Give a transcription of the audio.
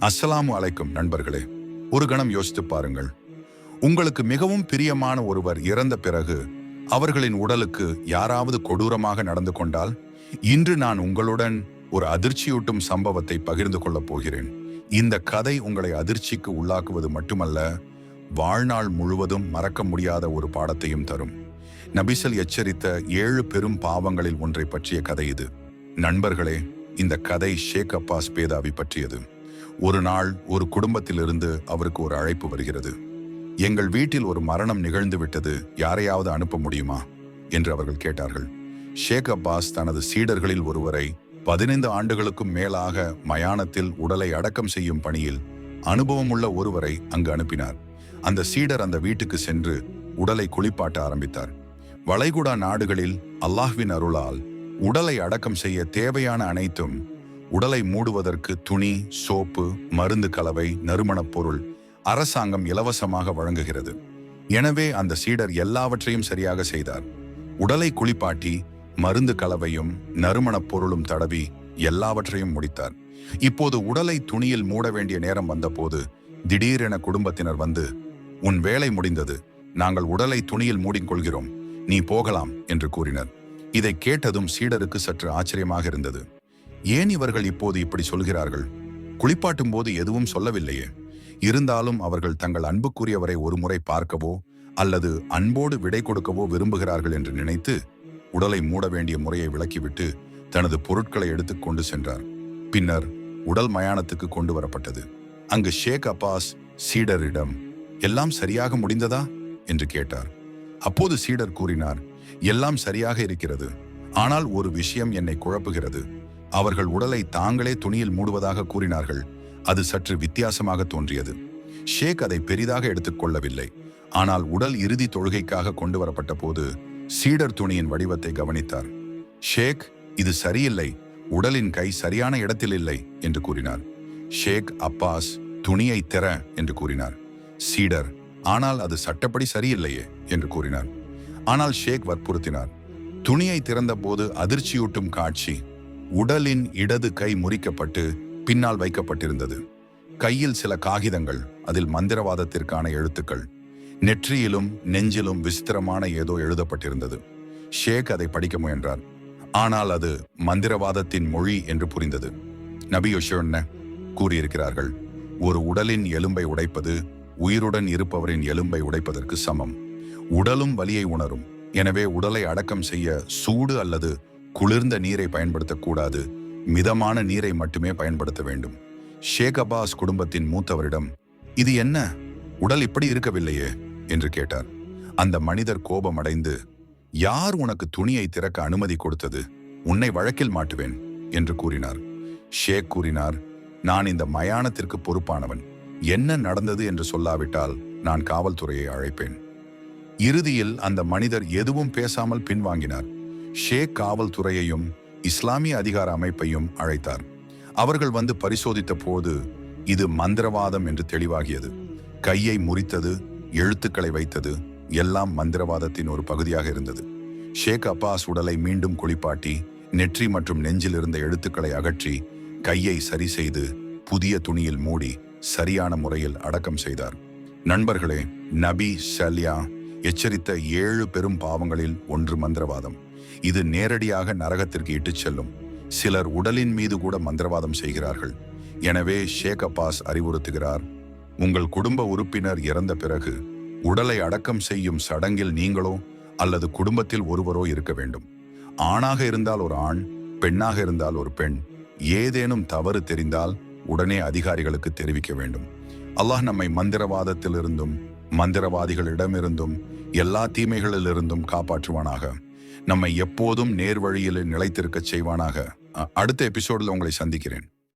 அஸ்ஸலாமு அலைக்கும் நண்பர்களே ஒரு கணம் யோசித்து பாருங்கள். உங்களுக்கு மிகவும் பிரியமான ஒருவர் இறந்த பிறகு அவர்களின் உடலுக்கு யாராவது கொடூரமாக நடந்து கொண்டால் இன்று நான் உங்களுடன் ஒரு அதிர்ச்சியூட்டும் சம்பவத்தை பகிர்ந்து கொள்ளப் போகிறேன். இந்த கதை உங்களை அதிர்ச்சிக்கு உள்ளாக்குவது மட்டுமல்ல வாழ்நாள் முழுவதும் மறக்க முடியாத ஒரு பாடத்தையும் தரும். நபிசல் எச்சரித்த ஏழு பெரும் பாவங்களில் ஒன்றை பற்றிய கதை இது. நண்பர்களே இந்த கதை ஷேக் அப்பாஸ் பேதாவி பற்றியது. ஒரு நாள் ஒரு குடும்பத்திலிருந்து அவருக்கு ஒரு அழைப்பு வருகிறது. எங்கள் வீட்டில் ஒரு மரணம் நிகழ்ந்து விட்டது. யாரையாவது அனுப்ப முடியுமா? என்று அவர்கள் கேட்டார்கள். ஷேக் அப்பாஸ் தனது சீடர்களில் ஒருவரை பதினைந்து ஆண்டுகளுக்கும் மேலாக மயானத்தில் உடலை அடக்கம் செய்யும் பணியில் அனுபவமுள்ள ஒருவரை அங்கு அனுப்பினார். அந்த சீடர் அந்த வீட்டுக்கு சென்று உடலை குளிப்பாட்ட ஆரம்பித்தார். வளைகுடா நாடுகளில் அல்லாஹ்வின் அருளால் உடலை அடக்கம் செய்ய தேவையான அனைத்தும் உடலை மூடுவதற்கு துணி சோப்பு மருந்து கலவை நறுமணப் பொருள் அரசாங்கம் இலவசமாக வழங்குகிறது. எனவே அந்த சீடர் எல்லாவற்றையும் சரியாக செய்தார். உடலை குளிப்பாட்டி மருந்து கலவையும் நறுமணப் பொருளும் தடவி எல்லாவற்றையும் முடித்தார். இப்போது உடலை துணியில் மூட வேண்டிய நேரம் வந்தபோது திடீரென குடும்பத்தினர் வந்து உன் வேலை முடிந்தது. நாங்கள் உடலை துணியில் மூடிக்கொள்கிறோம். நீ போகலாம் என்று கூறினர். இதை கேட்டதும் சீடருக்கு சற்று ஆச்சரியமாக இருந்தது. ஏன் இவர்கள் இப்போது இப்படி சொல்கிறார்கள்? குளிப்பாட்டும் போது எதுவும் சொல்லவில்லையே. இருந்தாலும் அவர்கள் தங்கள் அன்புக்குரியவரை ஒருமுறை பார்க்கவோ அல்லது அன்போடு விடை கொடுக்கவோ விரும்புகிறார்கள் என்று நினைத்து உடலை மூட வேண்டிய முறையை விளக்கிவிட்டு தனது பொருட்களை எடுத்து கொண்டு சென்றார். பின்னர் உடல் மயானத்துக்கு கொண்டு வரப்பட்டது. அங்கு ஷேக் அப்பாஸ் சீடரிடம் எல்லாம் சரியாக முடிந்ததா? என்று கேட்டார். அப்போது சீடர் கூறினார் எல்லாம் சரியாக இருக்கிறது. ஆனால் ஒரு விஷயம் என்னை குழப்புகிறது. அவர்கள் உடலை தாங்களே துணியில் மூடுவதாக கூறினார்கள். அது சற்று வித்தியாசமாக தோன்றியது. ஷேக் அதை பெரிதாக எடுத்துக்கொள்ளவில்லை. ஆனால் உடல் இறுதி தொழுகைக்காக கொண்டு வரப்பட்ட போது சீடர் துணியின் வடிவத்தை கவனித்தார். ஷேக் இது சரியில்லை. உடலின் கை சரியான இடத்தில் இல்லை என்று கூறினார். ஷேக் அப்பாஸ் துணியை திற என்று கூறினார். சீடர் ஆனால் அது சட்டப்படி சரியில்லையே என்று கூறினார். ஆனால் ஷேக் வற்புறுத்தினார். துணியை திறந்தபோது அதிர்ச்சியூட்டும் காட்சி உடலின் இடது கை முறிக்கப்பட்டு பின்னால் வைக்கப்பட்டிருந்தது. கையில் சில காகிதங்கள் அதில் மந்திரவாதத்திற்கான எழுத்துக்கள். நெற்றியிலும் நெஞ்சிலும் விசித்திரமான ஏதோ எழுதப்பட்டிருந்தது. ஷேக் அதை படிக்க முயன்றார். ஆனால் அது மந்திரவாதத்தின் மொழி என்று புரிந்தது. நபி யொஷோன்ன கூறியிருக்கிறார்கள்? ஒரு உடலின் எலும்பை உடைப்பது உயிருடன் இருப்பவரின் எலும்பை உடைப்பதற்கு சமம். உடலும் வலியை உணரும். எனவே உடலை அடக்கம் செய்ய சூடு அல்லது குளிர்ந்த நீரை பயன்படுத்தக்கூடாது. மிதமான நீரை மட்டுமே பயன்படுத்த வேண்டும். ஷேக் அப்பாஸ் குடும்பத்தின் மூத்தவரிடம் இது என்ன? உடல் இப்படி இருக்கவில்லையே? என்று கேட்டார். அந்த மனிதர் கோபமடைந்து யார் உனக்கு துணியை திறக்க அனுமதி கொடுத்தது? உன்னை வழக்கில் மாட்டுவேன் என்று கூறினார். ஷேக் கூறினார் நான் இந்த மயானத்திற்கு பொறுப்பானவன். என்ன நடந்தது என்று சொல்லாவிட்டால் நான் காவல்துறையை அழைப்பேன். இறுதியில் அந்த மனிதர் எதுவும் பேசாமல் பின்வாங்கினார். ஷேக் காவல்துறையையும் இஸ்லாமிய அதிகார அமைப்பையும் அழைத்தார். அவர்கள் வந்து பரிசோதித்த போது இது மந்திரவாதம் என்று தெளிவாகியது. கையை முறித்தது எழுத்துக்களை வைத்தது எல்லாம் மந்திரவாதத்தின் ஒரு பகுதியாக இருந்தது. ஷேக் அப்பாஸ் உடலை மீண்டும் குளிப்பாட்டி நெற்றி மற்றும் நெஞ்சில் இருந்த எழுத்துக்களை அகற்றி கையை சரி செய்து புதிய துணியில் மூடி சரியான முறையில் அடக்கம் செய்தார். நண்பர்களே நபி ஷல்யா எச்சரித்த ஏழு பெரும் பாவங்களில் ஒன்று மந்திரவாதம். இது நேரடியாக நரகத்திற்கு இட்டுச் செல்லும். சிலர் உடலின் மீது கூட மந்திரவாதம் செய்கிறார்கள். எனவே ஷேக் அப்பாஸ் அறிவுறுத்துகிறார் உங்கள் குடும்ப உறுப்பினர் இறந்த பிறகு உடலை அடக்கம் செய்யும் சடங்கில் நீங்களோ அல்லது குடும்பத்தில் ஒருவரோ இருக்க வேண்டும். ஆணாக இருந்தால் ஒரு ஆண் பெண்ணாக இருந்தால் ஒரு பெண். ஏதேனும் தவறு தெரிந்தால் உடனே அதிகாரிகளுக்கு தெரிவிக்க வேண்டும். அல்லாஹ் நம்மை மந்திரவாதத்திலிருந்தும் மந்திரவாதிகளிடமிருந்தும் எல்லா தீமைகளிலிருந்தும் காப்பாற்றுவானாக. நம்மை எப்போதும் நேர்வழியில் நிலைத்திருக்கச் செய்வானாக. அடுத்த எபிசோடில் உங்களை சந்திக்கிறேன்.